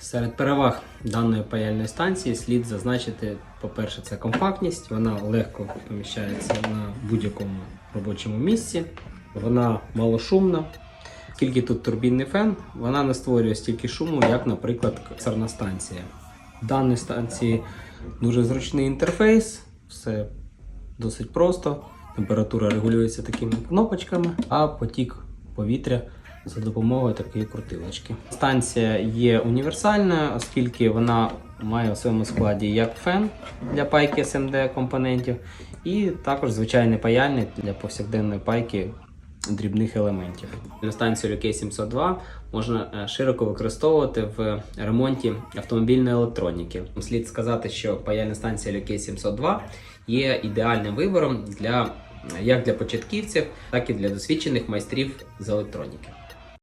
Серед переваг даної паяльної станції слід зазначити, по-перше, це компактність, вона легко поміщається на будь-якому робочому місці, вона малошумна. Оскільки тут турбінний фен, вона не створює стільки шуму, як, наприклад, конденсерна станція. В даній станції дуже зручний інтерфейс, все досить просто. Температура регулюється такими кнопочками, а потік повітря за допомогою такої крутилочки. Станція є універсальною, оскільки вона має у своєму складі як фен для пайки SMD компонентів, і також звичайний паяльник для повсякденної пайки дрібних елементів. Станцію LK 702 можна е, широко використовувати в ремонті автомобільної електроніки. Слід сказати, що паяльна станція LK 702 є ідеальним вибором для як для початківців, так і для досвідчених майстрів з електроніки.